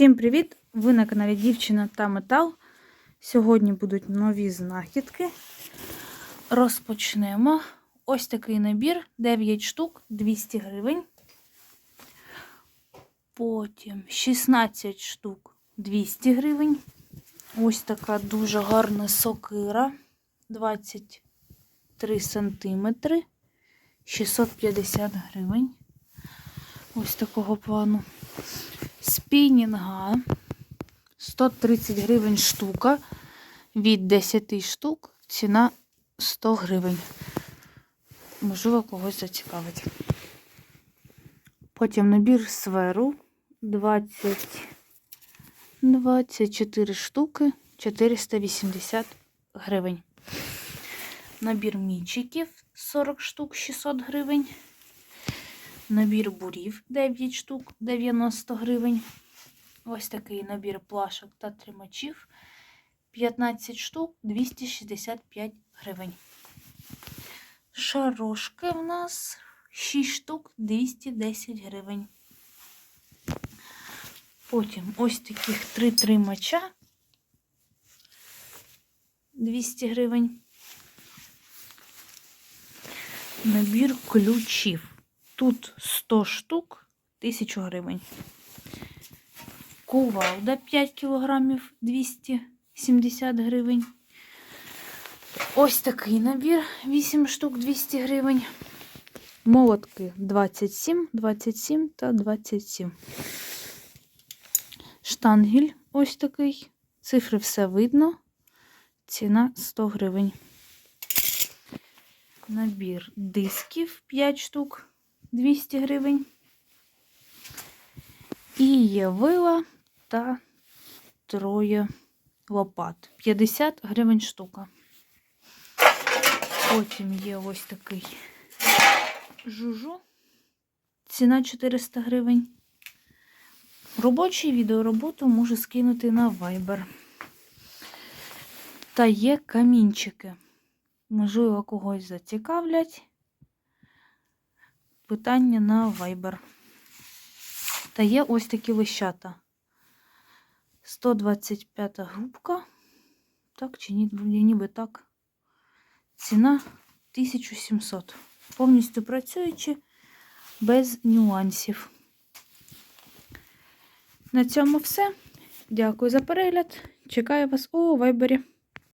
Всім привіт! Ви на каналі Дівчина та Метал. Сьогодні будуть нові знахідки. Розпочнемо. Ось такий набір: 9 штук, 200 гривень. Потім 16 штук 200 гривень. Ось така дуже гарна сокира. 23 сантиметри. 650 гривень. Ось такого плану. Спінінга 130 гривень штука. Від 10 штук ціна 100 гривень. Можливо, когось зацікавить. Потім набір сверу 20, 24 штуки 480 гривень. Набір мічиків 40 штук 600 гривень. Набір бурів 9 штук 90 гривень. Ось такий набір плашок та тримачів 15 штук 265 гривень. Шарошки в нас 6 штук 210 гривень. Потім ось таких три тримача 200 гривень. Набір ключів. Тут 100 штук 1000 гривень. Кувалда 5 кілограмів 270 гривень. Ось такий набір 8 штук 200 гривень. Молотки 27, 27 та 27. Штангель ось такий. Цифри все видно. Ціна 100 гривень. Набір дисків 5 штук 200 гривень. І є вила та троє лопат. 50 гривень штука. Потім є ось такий жужу. Ціна 400 гривень. Робочий відеороботу можу скинути на Viber. Та є камінчики. Можливо, когось зацікавлять. Питання на Viber. Та є ось такі лищата. 125 грубка. Так, чи ні, ніби так. Ціна 1700. Повністю працюючи без нюансів. На цьому все. Дякую за перегляд. Чекаю вас у вайбері.